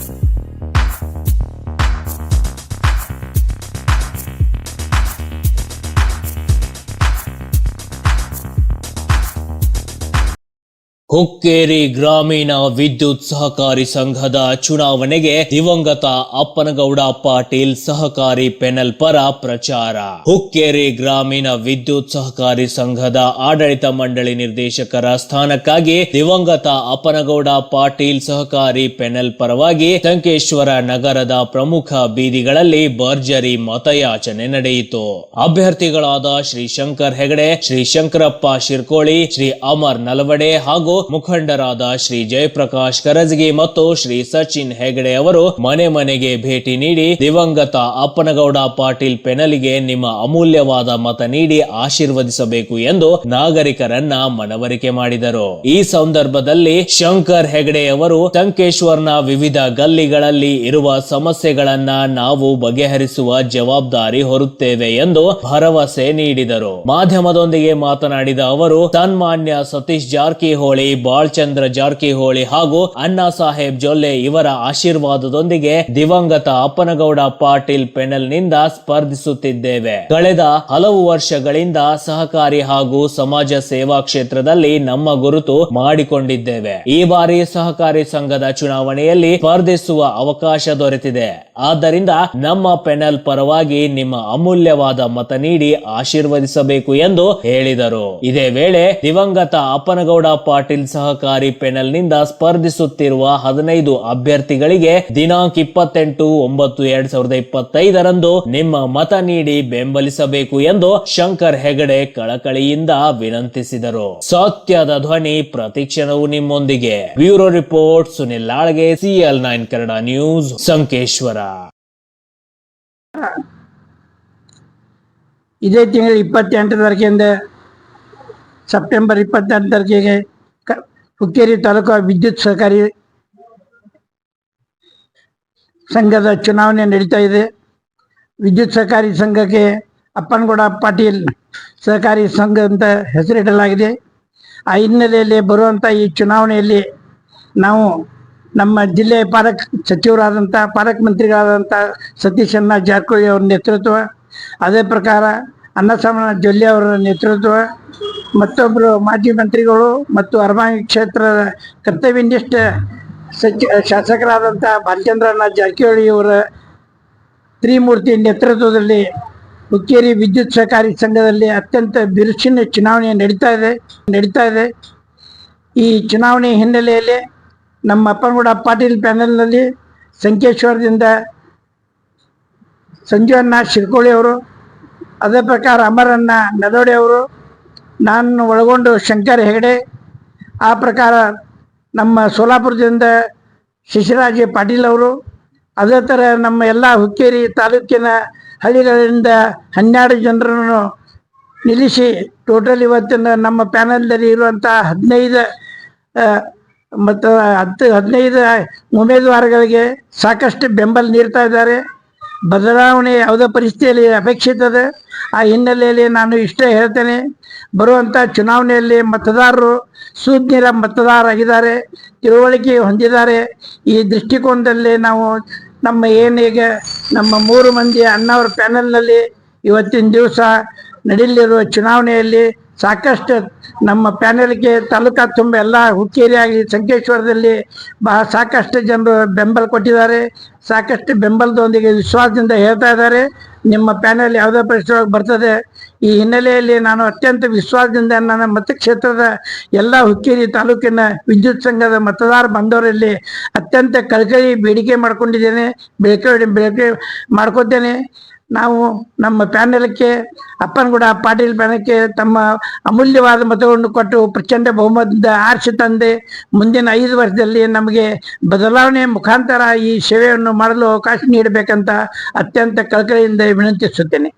Thank you. Hukkeri ಗ್ರಾಮೀಣ ವಿದ್ಯುತ್ ಸಹಕಾರಿ ಸಂಘದ ಚುನಾವಣೆಗೆ ದಿವಂಗತ ಅಪ್ಪನಗೌಡ ಪಾಟೀಲ್ ಸಹಕಾರಿ ಪೆನಲ್ ಪರ ಪ್ರಚಾರ. ಹುಕ್ಕೇರಿ ಗ್ರಾಮೀಣ ವಿದ್ಯುತ್ ಸಹಕಾರಿ ಸಂಘದ ಆಡಳಿತ ಮಂಡಳಿ ನಿರ್ದೇಶಕರ ಸ್ಥಾನಕ್ಕಾಗಿ ದಿವಂಗತ ಅಪ್ಪನಗೌಡ ಪಾಟೀಲ್ ಸಹಕಾರಿ ಪೆನಲ್ ಪರವಾಗಿ ಸಂಕೇಶ್ವರ ನಗರದ ಪ್ರಮುಖ ಬೀದಿಗಳಲ್ಲಿ ಭರ್ಜರಿ ಮತಯಾಚನೆ ನಡೆಯಿತು. ಅಭ್ಯರ್ಥಿಗಳಾದ ಶ್ರೀ ಶಂಕರ್ ಹೆಗಡೆ ಶ್ರೀ ಶಂಕರಪ್ಪ ಶಿರ್ಕೋಳಿ, ಶ್ರೀ ಅಮರ್ ನಲವಡೆ ಹಾಗೂ ಮುಖಂಡರಾದ ಶ್ರೀ ಜಯಪ್ರಕಾಶ್ ಕರಜಗಿ ಮತ್ತು ಶ್ರೀ ಸಚಿನ್ ಹೆಗಡೆ ಅವರು ಮನೆ ಮನೆಗೆ ಭೇಟಿ ನೀಡಿ ದಿವಂಗತ ಅಪ್ಪನಗೌಡ ಪಾಟೀಲ್ ಪೆನಲಿಗೆ ನಿಮ್ಮ ಅಮೂಲ್ಯವಾದ ಮತ ನೀಡಿ ಆಶೀರ್ವದಿಸಬೇಕು ಎಂದು ನಾಗರಿಕರನ್ನ ಮನವರಿಕೆ ಮಾಡಿದರು. ಈ ಸಂದರ್ಭದಲ್ಲಿ ಶಂಕರ್ ಹೆಗಡೆ ಅವರು ಸಂಕೇಶ್ವರ್ನ ವಿವಿಧ ಗಲ್ಲಿಗಳಲ್ಲಿ ಇರುವ ಸಮಸ್ಯೆಗಳನ್ನ ನಾವು ಬಗೆಹರಿಸುವ ಜವಾಬ್ದಾರಿ ಹೊರುತ್ತೇವೆ ಎಂದು ಭರವಸೆ ನೀಡಿದರು. ಮಾಧ್ಯಮದೊಂದಿಗೆ ಮಾತನಾಡಿದ ಅವರು ತನ್ಮಾನ್ಯ ಸತೀಶ್ ಜಾರಕಿಹೊಳಿ ಬಾಳ್ಚಂದ್ರ ಜಾರಕಿಹೊಳಿ ಹಾಗೂ ಅಣ್ಣಾ ಸಾಹೇಬ್ ಜೊಲ್ಲೆ ಇವರ ಆಶೀರ್ವಾದದೊಂದಿಗೆ ದಿವಂಗತ ಅಪ್ಪನಗೌಡ ಪಾಟೀಲ್ ಪೆನಲ್ನಿಂದ ಸ್ಪರ್ಧಿಸುತ್ತಿದ್ದೇವೆ. ಕಳೆದ ಹಲವು ವರ್ಷಗಳಿಂದ ಸಹಕಾರಿ ಹಾಗೂ ಸಮಾಜ ಸೇವಾ ಕ್ಷೇತ್ರದಲ್ಲಿ ನಮ್ಮ ಗುರುತು ಮಾಡಿಕೊಂಡಿದ್ದೇವೆ. ಈ ಬಾರಿ ಸಹಕಾರಿ ಸಂಘದ ಚುನಾವಣೆಯಲ್ಲಿ ಸ್ಪರ್ಧಿಸುವ ಅವಕಾಶ ದೊರೆತಿದೆ. ಆದ್ದರಿಂದ ನಮ್ಮ ಪೆನಲ್ ಪರವಾಗಿ ನಿಮ್ಮ ಅಮೂಲ್ಯವಾದ ಮತ ನೀಡಿ ಆಶೀರ್ವದಿಸಬೇಕು ಎಂದು ಹೇಳಿದರು. ಇದೇ ವೇಳೆ ದಿವಂಗತ ಅಪ್ಪನಗೌಡ ಪಾಟೀಲ್ ಸಹಕಾರಿ ಪೆನಲ್ನಿಂದ ಸ್ಪರ್ಧಿಸುತ್ತಿರುವ ಹದಿನೈದು ಅಭ್ಯರ್ಥಿಗಳಿಗೆ ದಿನಾಂಕ ಇಪ್ಪತ್ತೆಂಟು ಒಂಬತ್ತು ಎರಡ್ ಸಾವಿರದ ಇಪ್ಪತ್ತೈದರಂದು ನಿಮ್ಮ ಮತ ನೀಡಿ ಬೆಂಬಲಿಸಬೇಕು ಎಂದು ಶಂಕರ್ ಹೆಗಡೆ ಕಳಕಳಿಯಿಂದ ವಿನಂತಿಸಿದರು. ಸತ್ಯದ ಧ್ವನಿ ಪ್ರತಿಕ್ಷಣವು ನಿಮ್ಮೊಂದಿಗೆ. Bureau report, Sunil ಲಾಳ್ಗೆ, CL nine Kannada news, Sankeshwar. ಇದೇ ತಿಂಗಳ ಇಪ್ಪತ್ತೆಂಟು ತಾರೀಕಿಂದ ಸೆಪ್ಟೆಂಬರ್ ಇಪ್ಪತ್ತೆಂಟು ತಾರೀಕಿಗೆ ಹುಕ್ಕೇರಿ ತಾಲೂಕು ವಿದ್ಯುತ್ ಸಹಕಾರಿ ಸಂಘದ ಚುನಾವಣೆ ನಡೀತಾ ಇದೆ. ವಿದ್ಯುತ್ ಸಹಕಾರಿ ಸಂಘಕ್ಕೆ ಅಪ್ಪನಗೌಡ ಪಾಟೀಲ್ ಸಹಕಾರಿ ಸಂಘ ಅಂತ ಹೆಸರಿಡಲಾಗಿದೆ. ಆ ಹಿನ್ನೆಲೆಯಲ್ಲಿ ಬರುವಂಥ ಈ ಚುನಾವಣೆಯಲ್ಲಿ ನಾವು ನಮ್ಮ ಜಿಲ್ಲೆ ಪಾಲಕ್ ಸಚಿವರಾದಂಥ, ಪಾಲಕ್ ಮಂತ್ರಿಗಳಾದಂಥ ಸತೀಶಣ್ಣ ಜಾರಕಿಹೊಳಿ ಅವರ ನೇತೃತ್ವ, ಅದೇ ಪ್ರಕಾರ ಅನ್ನಸಾಮನ ಜೊಲ್ಲಿ ಅವರ ನೇತೃತ್ವ ಮತ್ತೊಬ್ಬರು ಮಾಜಿ ಮಂತ್ರಿಗಳು ಮತ್ತು ಅರಮಾನಿ ಕ್ಷೇತ್ರದ ಕರ್ತವ್ಯನಿಷ್ಠ ಸಚಿ, ಶಾಸಕರಾದಂಥ ಬಾಲಚಂದ್ರಣ್ಣ ಜಾರಕಿಹೊಳಿ ಅವರ ತ್ರಿಮೂರ್ತಿ ನೇತೃತ್ವದಲ್ಲಿ ಹುಕ್ಕೇರಿ ವಿದ್ಯುತ್ ಸಹಕಾರಿ ಸಂಘದಲ್ಲಿ ಅತ್ಯಂತ ಬಿರುಸಿನ ಚುನಾವಣೆ ನಡೀತಾ ಇದೆ ನಡೀತಾ ಇದೆ. ಈ ಚುನಾವಣೆ ಹಿನ್ನೆಲೆಯಲ್ಲಿ ನಮ್ಮ ಅಪ್ಪನಗೌಡ ಪಾಟೀಲ್ ಪ್ಯಾನೆಲ್ನಲ್ಲಿ ಸಂಕೇಶ್ವರದಿಂದ ಸಂಜೀವಣ್ಣ ಶಿರ್ಕೋಳಿ ಅವರು, ಅದೇ ಪ್ರಕಾರ ಅಮರಣ್ಣ ನದೋಡಿ ಅವರು, ನಾನು ಒಳಗೊಂಡು ಶಂಕರ್ ಹೆಗಡೆ, ಆ ಪ್ರಕಾರ ನಮ್ಮ ಸೋಲಾಪುರದಿಂದ ಶಿಶಿರಾಜ ಪಾಟೀಲ್ ಅವರು, ಅದೇ ಥರ ನಮ್ಮ ಎಲ್ಲ ಹುಕ್ಕೇರಿ ತಾಲೂಕಿನ ಹಳ್ಳಿಗಳಿಂದ ಹನ್ನೆರಡು ಜನರನ್ನು ನಿಲ್ಲಿಸಿ, ಟೋಟಲ್ ಇವತ್ತಿನ ನಮ್ಮ ಪ್ಯಾನಲ್ದಲ್ಲಿ ಇರುವಂಥ ಹದಿನೈದು ಮತ್ತು ಹತ್ತು, ಹದಿನೈದು ಉಮೇದುವಾರಗಳಿಗೆ ಸಾಕಷ್ಟು ಬೆಂಬಲ ನೀಡ್ತಾ ಇದ್ದಾರೆ. ಬದಲಾವಣೆ ಯಾವುದೇ ಪರಿಸ್ಥಿತಿಯಲ್ಲಿ ಅಪೇಕ್ಷಿತದ ಆ ಹಿನ್ನೆಲೆಯಲ್ಲಿ ನಾನು ಇಷ್ಟೇ ಹೇಳ್ತೇನೆ ಬರುವಂಥ ಚುನಾವಣೆಯಲ್ಲಿ ಮತದಾರರು ಸುಜ್ಞರ ಮತದಾರರಾಗಿದ್ದಾರೆ, ತಿಳುವಳಿಕೆ ಹೊಂದಿದ್ದಾರೆ. ಈ ದೃಷ್ಟಿಕೋನದಲ್ಲಿ ನಾವು ನಮ್ಮ ಏನೀಗ, ನಮ್ಮ ಮೂರು ಮಂದಿ ಅಣ್ಣವರ ಪ್ಯಾನೆಲ್ನಲ್ಲಿ ಇವತ್ತಿನ ದಿವಸ ನಡೀಲಿರುವ ಚುನಾವಣೆಯಲ್ಲಿ ಸಾಕಷ್ಟು ನಮ್ಮ ಪ್ಯಾನೆಲ್ಗೆ ತಾಲೂಕಾ ತುಂಬ ಎಲ್ಲ ಹುಕ್ಕೇರಿಯಾಗಿ ಸಂಕೇಶ್ವರದಲ್ಲಿ ಬಹಳ ಸಾಕಷ್ಟು ಜನರು ಬೆಂಬಲ ಕೊಟ್ಟಿದ್ದಾರೆ. ಸಾಕಷ್ಟು ಬೆಂಬಲದೊಂದಿಗೆ ವಿಶ್ವಾಸದಿಂದ ಹೇಳ್ತಾ ಇದ್ದಾರೆ. ನಿಮ್ಮ ಪ್ಯಾನೆಲ್ ಯಾವುದೇ ಪರಿಸರವಾಗಿ ಬರ್ತದೆ. ಈ ಹಿನ್ನೆಲೆಯಲ್ಲಿ ನಾನು ಅತ್ಯಂತ ವಿಶ್ವಾಸದಿಂದ ನನ್ನ ಮತಕ್ಷೇತ್ರದ ಎಲ್ಲ ಹುಕ್ಕೇರಿ ತಾಲೂಕಿನ ವಿದ್ಯುತ್ ಸಂಘದ ಮತದಾರ ಬಂದವರಲ್ಲಿ ಅತ್ಯಂತ ಕಳಕಳಿ ಬೇಡಿಕೆ ಮಾಡ್ಕೊಂಡಿದ್ದೇನೆ. ಬೇಡಿಕೆ ಬೇಡಿಕೆ ಮಾಡ್ಕೊತೇನೆ ನಾವು ನಮ್ಮ ಪ್ಯಾನೆಲ್ಗೆ ಅಪ್ಪನಗೌಡ ಪಾಟೀಲ್ ಪ್ಯಾನೆಲ್ಗೆ ತಮ್ಮ ಅಮೂಲ್ಯವಾದ ಮತಗಳನ್ನು ಕೊಟ್ಟು ಪ್ರಚಂಡ ಬಹುಮತದಿಂದ ಆರಿಸಿ ತಂದೆ, ಮುಂದಿನ ಐದು ವರ್ಷದಲ್ಲಿ ನಮಗೆ ಬದಲಾವಣೆ ಮುಖಾಂತರ ಈ ಸೇವೆಯನ್ನು ಮಾಡಲು ಅವಕಾಶ ನೀಡಬೇಕಂತ ಅತ್ಯಂತ ಕಳಕಳಿಯಿಂದ ವಿನಂತಿಸುತ್ತೇನೆ.